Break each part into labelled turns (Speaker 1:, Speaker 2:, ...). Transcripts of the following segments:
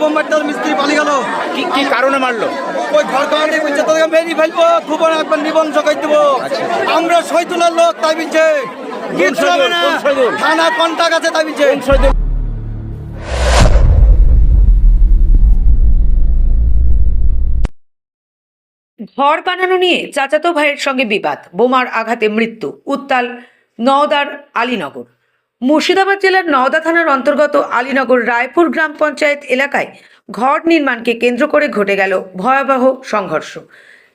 Speaker 1: মারতে মিস্ত্রি পালিয়ে গেল
Speaker 2: কি কি কারণে মারলো?
Speaker 1: ওই ঘর তোদেরকে মেরি ফেলব খুব একবার নিবংশ করে দেবো। আমরা লোক তাই হবে না। থানা কন্টাক্ট আছে তাই বলছে।
Speaker 3: ঘর বানানো নিয়ে চাচাতো ভাইয়ের সঙ্গে বিবাদ। বোমার আঘাতে মৃত্যু। উত্তাল নওদার আলীনগর। মুর্শিদাবাদ জেলার নওদা থানার অন্তর্গত আলীনগর রায়পুর গ্রাম পঞ্চায়েত এলাকায় ঘর নির্মাণকে কেন্দ্র করে ঘটে গেল ভয়াবহ সংঘর্ষ।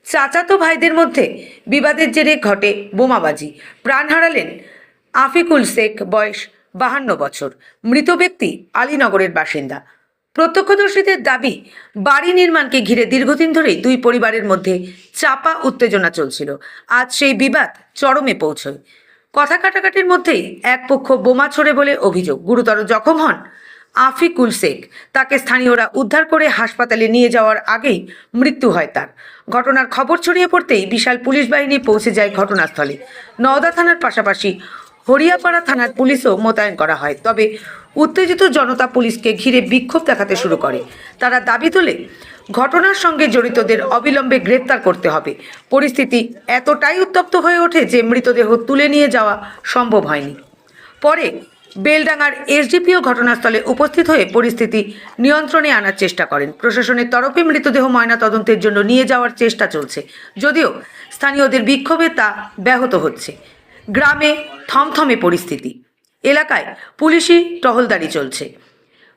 Speaker 3: চাচাতো ভাইদের মধ্যে বিবাদের জেরে ঘটে বোমাবাজি। প্রাণ হারালেন আফিকুল শেখ, বয়স বাহান্ন বছর। মৃত ব্যক্তি আলীনগরের বাসিন্দা। প্রত্যক্ষদর্শীদের দাবি, বাড়ি নির্মাণকে ঘিরে দীর্ঘদিন ধরেই দুই পরিবারের মধ্যে চাপা উত্তেজনা চলছিল। আজ সেই বিবাদ চরমে পৌঁছয়। কথা কাটাকাটির মধ্যেই এক পক্ষ বোমা ছড়ে বলে অভিযোগ। গুরুতর জখম হন আফিকুল শেখ তাকে স্থানীয়রা উদ্ধার করে হাসপাতালে নিয়ে যাওয়ার আগেই মৃত্যু হয় তার। ঘটনার খবর ছড়িয়ে পড়তেই বিশাল পুলিশ বাহিনী পৌঁছে যায় ঘটনাস্থলে। নওদা থানার পাশাপাশি হরিয়াপাড়া থানার পুলিশও মোতায়েন করা হয়। তবে উত্তেজিত জনতা পুলিশকে ঘিরে বিক্ষোভ দেখাতে শুরু করে। তারা দাবি তোলে, ঘটনার সঙ্গে জড়িতদের অবিলম্বে গ্রেপ্তার করতে হবে। পরিস্থিতি এতটাই উত্তপ্ত হয়ে ওঠে যে মৃতদেহ তুলে নিয়ে যাওয়া সম্ভব হয়নি। পরে বেলডাঙ্গার এসডিপিও ঘটনাস্থলে উপস্থিত হয়ে পরিস্থিতি নিয়ন্ত্রণে আনার চেষ্টা করেন। প্রশাসনের তরফে মৃতদেহ ময়না তদন্তের জন্য নিয়ে যাওয়ার চেষ্টা চলছে। যদিও স্থানীয়দের বিক্ষোভে তা ব্যাহত হচ্ছে। গ্রামে থমথমে পরিস্থিতি। এলাকায় পুলিশি টহলদারি চলছে।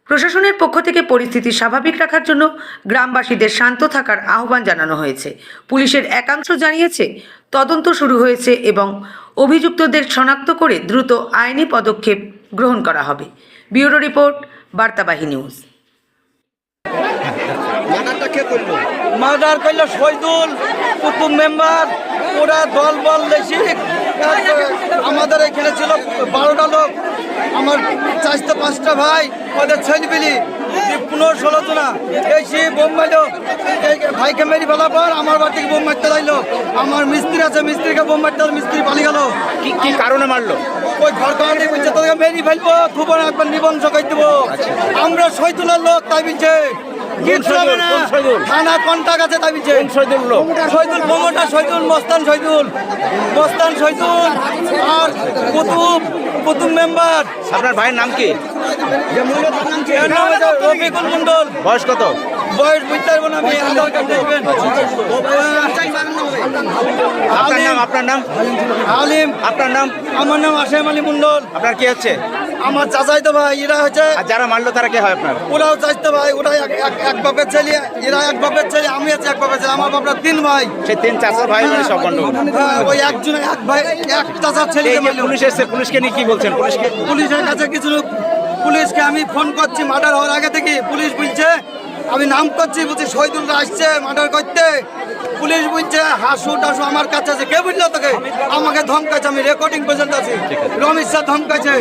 Speaker 3: প্রশাসনের পক্ষ থেকে পরিস্থিতি স্বাভাবিক রাখার জন্য গ্রামবাসীদের শান্ত থাকার আহ্বান জানানো হয়েছে। পুলিশের একাংশ জানিয়েছে তদন্ত শুরু হয়েছে এবং অভিযুক্তদের শনাক্ত করে দ্রুত আইনি পদক্ষেপ গ্রহণ করা হবে। ব্যুরো রিপোর্ট বার্তাবাহী নিউজ।
Speaker 1: মার্ডার করল শহীদুল কুতুব মেম্বার ওরা দল বল লেসি আমাদের এখানে ছিল বারোটা লোক। আমার চারটে পাঁচটা ভাই ওদের ছেলেপিলি। পনেরো ষোলো জনা। এসে বোম মারলো এই ভাইকে মেরি ফেলার পর আমার বাড়ি থেকে বোম মারতে লাগল। আমার মিস্ত্রি আছে মিস্ত্রিকে বোম মারতে মিস্ত্রি পালিয়ে গেল।
Speaker 2: কি কি কারণে মারলো?
Speaker 1: ওই ঘর কামাতে বলছে তোদেরকে মেরি ফেলব খুব একবার নিবংশ করে দেবো। আমরা শৈতুলার লোক তাই বলছে। কিচ্ছু হবে না। থানা কন্টাক্ট আছে বলছে
Speaker 2: কোন শহীদুল
Speaker 1: শহীদুল শহীদুল মস্তান শহীদুল। মস্তান শহীদুল আর কুতুব কুতুব মেম্বার।
Speaker 2: আপনার ভাইয়ের নাম কি?
Speaker 1: রফিকুল মন্ডল
Speaker 2: বয়স কত?
Speaker 1: বয়স বুঝতে পারব না আমি আধার কার্ড দেখবেন
Speaker 2: আপনার নাম আপনার নাম?
Speaker 1: আলিম।
Speaker 2: আপনার নাম?
Speaker 1: আমার নাম আসেম আলী মন্ডল।
Speaker 2: আপনার কি হচ্ছে?
Speaker 1: আমার চাচাই তো ভাই এরা হচ্ছে
Speaker 2: যারা মারলো তারা কে হয় আপনার?
Speaker 1: ওরাও চাইতে ভাই ওরা এক- বাপের ছেলে। এরা এক বাপের ছেলে আমি আছি এক বাপের ছেলে। আমার বাপরা তিন ভাই।
Speaker 2: সেই তিন চাচার ভাই মানে সব
Speaker 1: হ্যাঁ, ওই একজন এক ভাই এক চাচার ছেলে
Speaker 2: পুলিশ পুলিশকে নিয়ে কি বলছেন? পুলিশকে
Speaker 1: পুলিশের কাছে কিছু পুলিশকে আমি ফোন করছি মার্ডার হওয়ার আগে থেকে। পুলিশ বলছে আমি নাম করছি বলছি শহীদুলরা আসছে মার্ডার করতে। পুলিশ বলছে, হাসু টাসু আমার কাছে আছে। কে বুঝলো তোকে? আমাকে ধমকাছে আমি রেকর্ডিং পর্যন্ত আছি। রমেশ ধমকাছে